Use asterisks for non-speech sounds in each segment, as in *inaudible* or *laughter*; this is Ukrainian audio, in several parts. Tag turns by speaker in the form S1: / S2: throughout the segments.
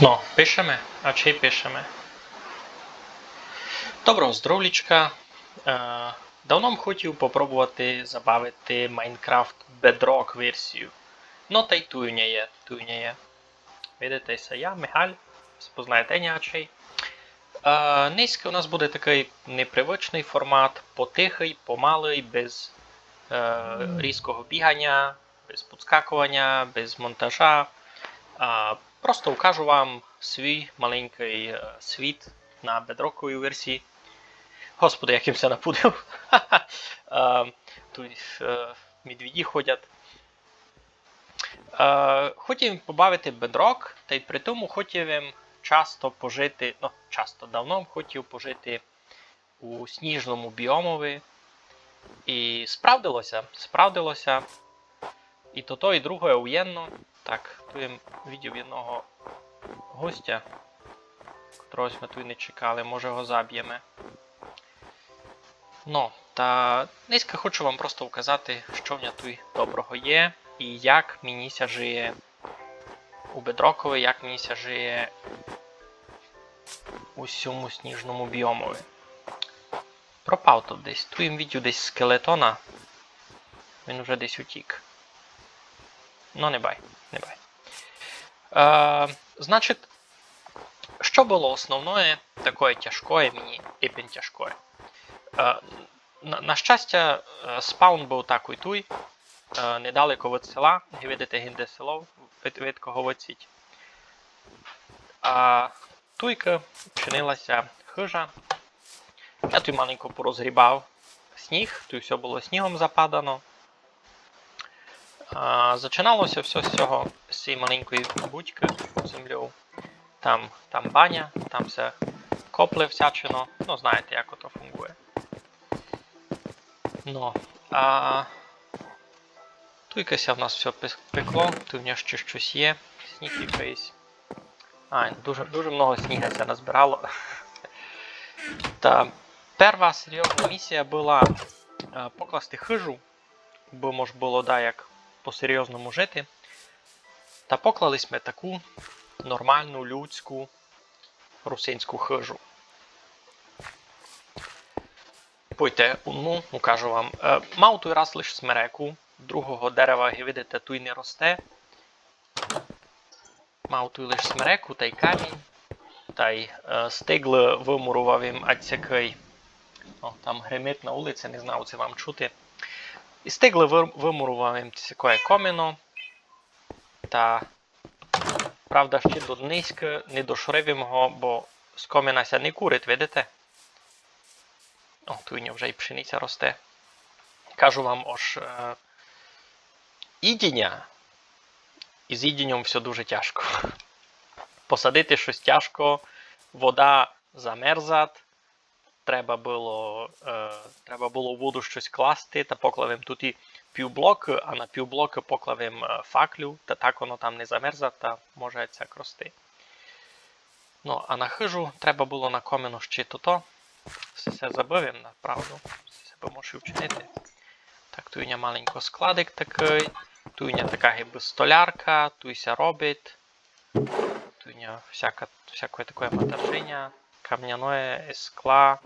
S1: Ну, пишеме, а чи пишеме? Доброго здоровлічка. Давно хотів попробувати забавити Minecraft Bedrock версію. Ну та й туйня є, туйня є. Видите, я, Михаль, спознаєте нячий. Низько у нас буде такий непривичний формат, потихий, помалий, без е, різкого бігання, без підскакування, без монтажа. Просто вкажу вам свій маленький е, світ на бедроковій версії. Господи, яким це напудив. *laughs* Е, Тут е, медведі ходять. Хотів побавити бедрок, та й при тому хотів їм часто пожити, ну, часто давно хотів пожити у сніжному біомові. І справдилося, справдилося. І то то, і друге уєнно. Так, тут я відділ одного гостя, котрогось ми тут не чекали, може його заб'ємо. Ну, та низько хочу вам просто вказати, що в тут доброго є, і як мені ся жиє у Бедрокові, як мені ся жиє у сьому сніжному біомові. Пропав тут десь. Тут їм відео десь скелетона. Він вже десь утік. Ну, не бай, не бай. Е, значить, що було основне таке тяжкое мені, іпін тяжкое? Е, на, на щастя, е, спаун був такий туй, е, недалеко від села, ви видите гінде село, від, від кого виціть. А туйка чинилася хижа. Я тут маленько порозгрібав сніг, тут все було снігом западано. А, Зачиналося все з цього з цієї маленької будьки землю. Там, там баня, там все копли всячино. Ну, знаєте, як ото фунгує. Ну, а тут якесь в нас все пекло, тут в нього ще щось є, сніг якийсь. А, дуже, дуже много снігу це назбирало. *laughs* Та перша серйозна місія була покласти хижу, бо може було да, як по-серйозному жити. Та поклались ми таку нормальну людську русинську хижу. Пойте, ну, ну кажу вам, е, мав той раз лише смереку, другого дерева, як видите, той не росте. Мав той лише смереку та й камінь, та й е, стигли вимурував їм ацякий. О, там гримить на вулиці, не знав, це вам чути. І стигли вир- вимурував їм коміно. Та, правда, ще до низька не дошрив його, бо з комінася не курить, видите? О, тут вже і пшениця росте. Кажу вам, ож е, ідіння. І з ідінням все дуже тяжко. Посадити щось тяжко, вода замерзать, треба було, е, треба було воду щось класти, та поклавим тут і півблок, а на півблок поклавим е, факлю, та так воно там не замерза, та може ця рости. Ну, а на хижу треба було на коміну ще то-то. Все забив направду. Все себе можу вчинити. Так, нього маленько складик такий. Нього така гиби столярка, туйся робить. Нього всяка, всякое такое матержиня, кам'яне, скла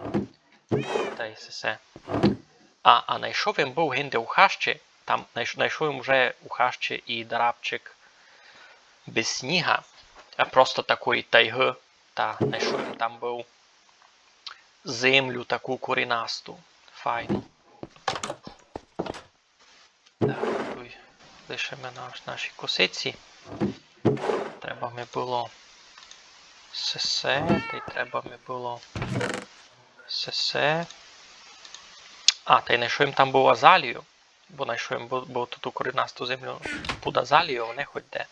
S1: та й все. А, а знайшов він був гінде у хащі, там знайш- знайшов він вже у хащі і дарабчик без сніга, а просто такої тайги. Та знайшов він там був землю таку корінасту. Файну. Лишимо наш, наші косиці. Треба ми було сесе, та й треба ми було сесе. А, та й знайшов їм там був азалію, бо знайшов їм був, тут у корінасту землю під азалію, вони хоч де.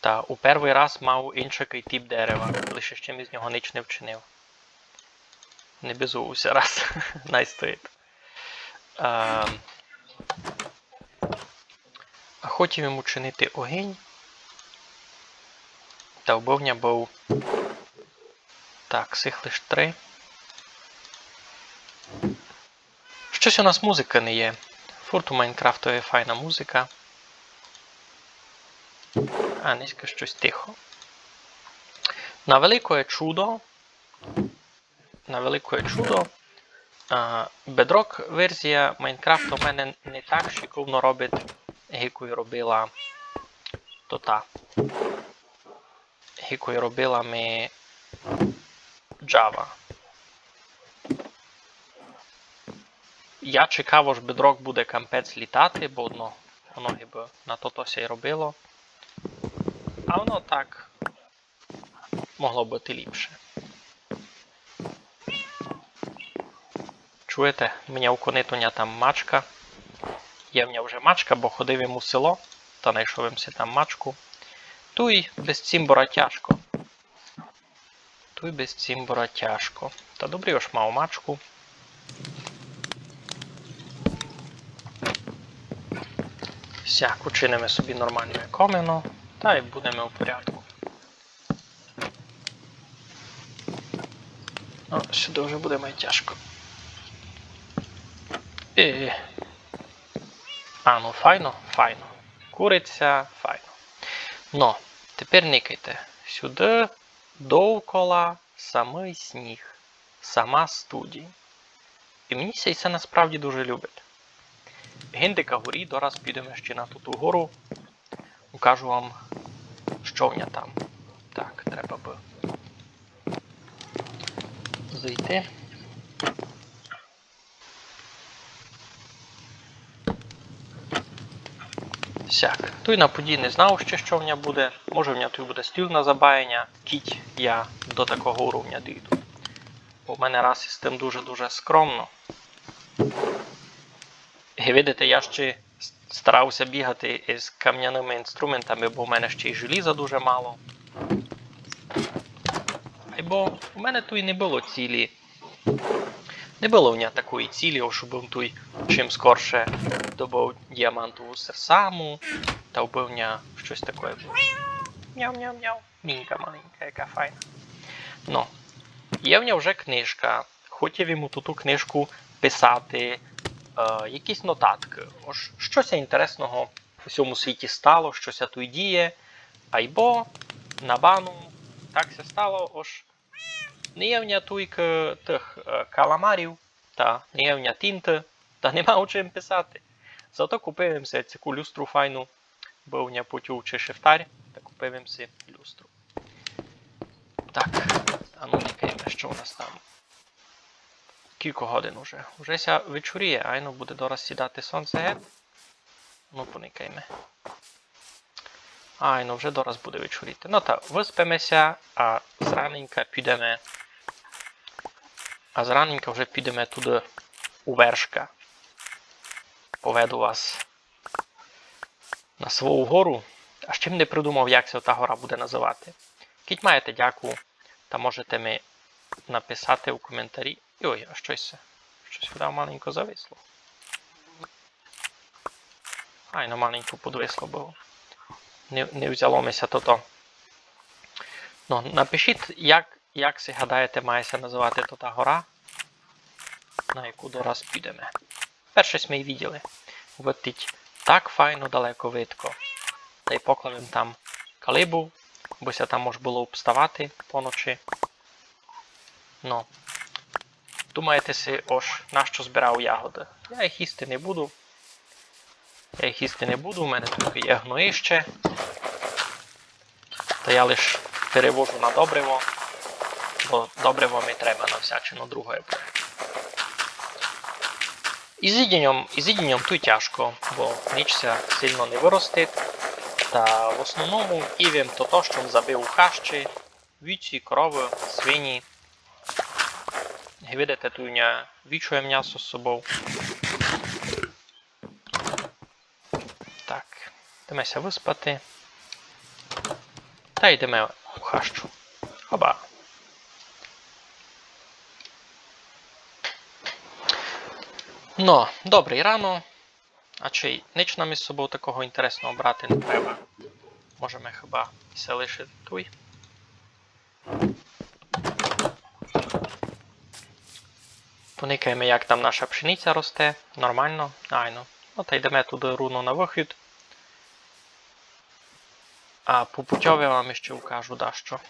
S1: Та у перший раз мав інший тип дерева, лише з чим із нього ніч не вчинив. Не безувався раз. *laughs* Най стоїть. Ем, А хотів йому чинити огінь. Та вбивня був. Так, сих лиш три. Щось у нас музика не є. Фурт у Майнкрафтові файна музика. А, низько щось тихо. На велике чудо. На велике чудо. Bedrock версія Майнкрафту в мене не так шиковно робить, якою робила тота. Якою робила ми Java. Я чекав, аж Bedrock буде кампець літати, бо одно, воно ніби на тотося й робило. А воно так могло бути ліпше. Чуєте, у мене у конитоня там мачка. Є в нього вже мачка, бо ходив йому село, та знайшов там мачку. Туй без цімбора тяжко. Туй без цімбора тяжко. Та добре ж мав мачку. Сяк, учинимо собі нормальне коміно, та й будемо у порядку. О, сюди вже буде май тяжко. І... А, ну файно, файно. Куриця, файно. Но, тепер никайте. Сюди довкола самий сніг, сама студія. І мені сей це насправді дуже любить. Гіндика горі, дораз підемо ще на ту гору. Покажу вам, що в там. Так, треба би зайти. Сяк. Той на подій не знав ще, що в ня буде. Може в ня тут буде стіл на забаяння. Кіть я до такого уровня дійду. В мене раз із тим дуже-дуже скромно. І видите, я ще старався бігати із кам'яними інструментами, бо в мене ще й желіза дуже мало. Бо в мене тут і не було цілі. Не було в нього такої цілі, щоб тут чим скорше добув діамантову серсаму, та вбив нього щось таке. Мяу-мяу-мяу. Мінька маленька, яка файна. Ну, є в нього вже книжка. Хотів йому ту книжку писати е, якісь нотатки. Ось щось інтересного у цьому світі стало, щось тут діє. Айбо на бану так се стало, ось не є в ня туйк тих е, каламарів, та та нема у чим писати. Зато си цю люстру файну, бо в ня путю чи шифтар, та їм люстру. Так, а ну никаємо, що у нас там. Кілька годин уже. Уже ся вечоріє, айно буде дораз сідати сонце геть. Ну, поникайме. Ай, ну вже дораз буде вечоріти. Ну так, виспимося, а зраненька підемо. А зраненька вже підемо туди у вершка. Поведу вас на свою гору. А з чим не придумав, як ця гора буде називати. Кіть маєте дяку, та можете ми написати у коментарі. Ой, а щось. Щось вода маленько зависло. Ай, ну маленько подвисло було не не взяломося то то. Ну, напишіть, як як си гадаєте, мається називати то та гора, на яку дораз підемо. Перше ми й виділи. Витить так файно далеко видко. Та й покладемо там калибу, бо ся там може було обставати поночі. Ну, думаєте си, ось, нащо збирав ягоди? Я їх їсти не буду. Я їх їсти не буду, у мене тут є гноїще. Та я лише перевожу на добриво, бо добриво ми треба на всячину буде. Із ідінням, із ідінням тут тяжко, бо нічся сильно не виростить. Та в основному івім то то, що забив у хащі, віці, корови, свині. І видите, тут не вічує м'ясо з собою. Так, йдемося виспати. Та йдемо у хащу. Хоба. Ну, добрий рано. А чи ніч нам із собою такого інтересного брати не треба. Можемо хіба все лишити туй. Поникаємо, як там наша пшениця росте. Нормально, айно. Ну, та йдемо туди руно на вихід. А по путьові вам ще укажу, да, що.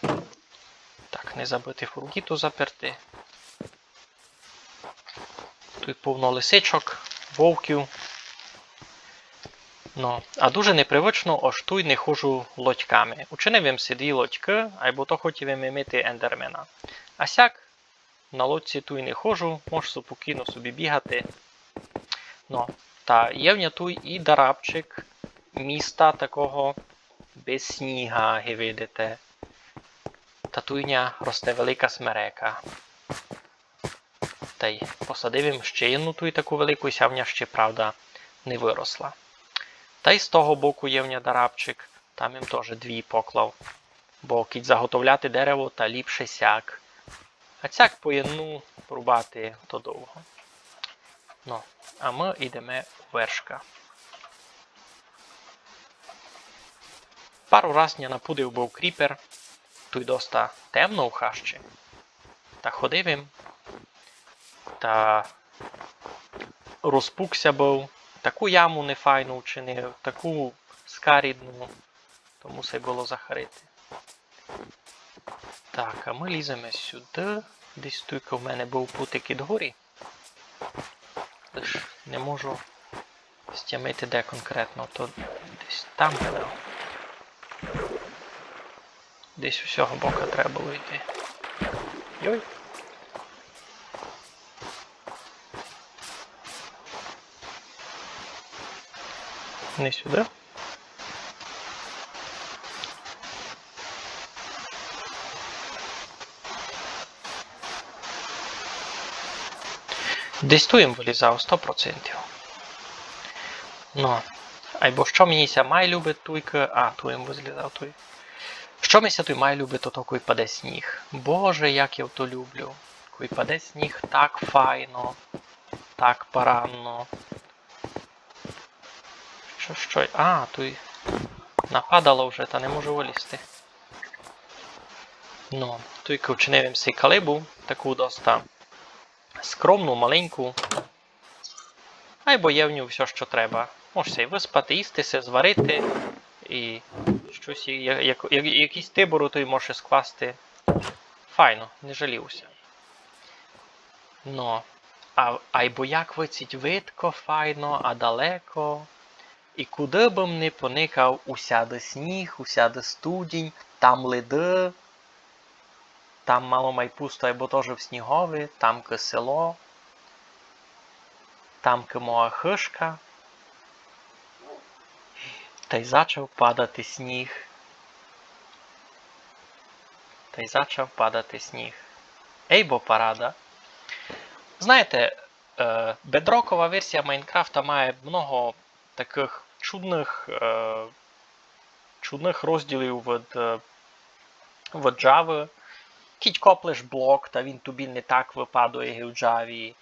S1: не забути фургіту заперти. Тут повно лисичок, вовків. Ну, а дуже непривично, аж тут не ходжу лодьками. Учинив си дві лодьки, або то хотів мити ендермена. А сяк на лодці ту й не ходжу, можу спокійно собі бігати. Ну, та є в тут і дарабчик міста такого без сніга, ви видите. Татуйня росте велика смерека. Та й посадив їм ще одну ту й таку велику, і сявня ще, правда, не виросла. Та й з того боку є в ня дарабчик, там їм теж дві поклав. Бо кіть заготовляти дерево та ліпше сяк. А цяк по одну рубати то довго. Ну, а ми йдемо вершка. Пару раз я напудив був кріпер, тут доста темно у хащі. Та ходив їм. Та розпукся був, таку яму нефайну вчинив, таку скарідну, то мусить було захарити. Так, а ми ліземо сюди. Десь тільки в мене був путик від горі. Лиш не можу стямити де конкретно, то десь там видав. Десь усього бока треба було йти. Йой. Не сюди. Десь ту їм вилізав 100%. Ну. Або що мені май любить туйка. А, ту їм вилізав туй. Що мися той май любить, то коли паде сніг. Боже, як я то люблю. Коли паде сніг так файно, так поранно. Що, що? А, той нападало вже, та не можу вилізти. Ну, той вчинив цей калибу, таку доста скромну, маленьку. Айбо є в нього все, що треба. Можеш й виспати, їстися, зварити і щось, як, як, як, якийсь тибору той може скласти. Файно, не жалівся. Ну, а, айбо як виціть видко, файно, а далеко. І куди б не поникав, усяде сніг, усяде студінь, там леди, там мало май пусто, або теж в снігові, там село, там моя хишка. Та й зачав падати сніг. Та й зачав падати сніг. Ей бо парада. Знаєте, е, бедрокова версія Майнкрафта має много таких чудних е, чудних розділів від, е, від Java. Кіть коплеш блок, та він тобі не так випадує в Java.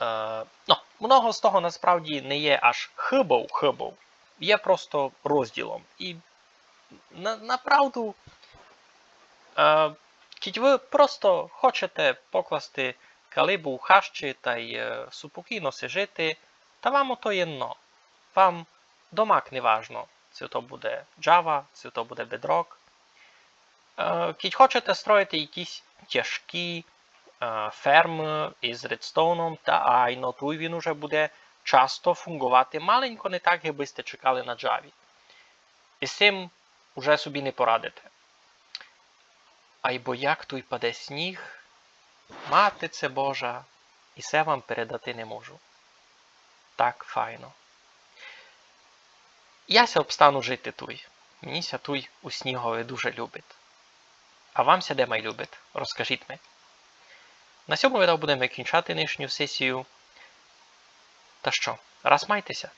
S1: Е, ну, много з того насправді не є аж хибов, хибов. Є просто розділом. І на, направду, е, кіть ви просто хочете покласти калибу в хащі та й е, супокійно сижити, та вам ото єдно. Вам домак не важно, чи то буде Java, чи то буде Bedrock. Е, Кіть хочете строїти якісь тяжкі е, ферми із редстоуном, та айно, тут він уже буде часто фунгувати маленько, не так, як би сте чекали на Java. І з цим уже собі не порадите. Айбо як той паде сніг, Матице Божа, і все вам передати не можу. Так файно. Яся обстану жити туй. Мені туй у снігові дуже любить. А вам ся май любить? Розкажіть ми. На цьому відео будемо кінчати нинішню сесію. Та що, раз майтеся!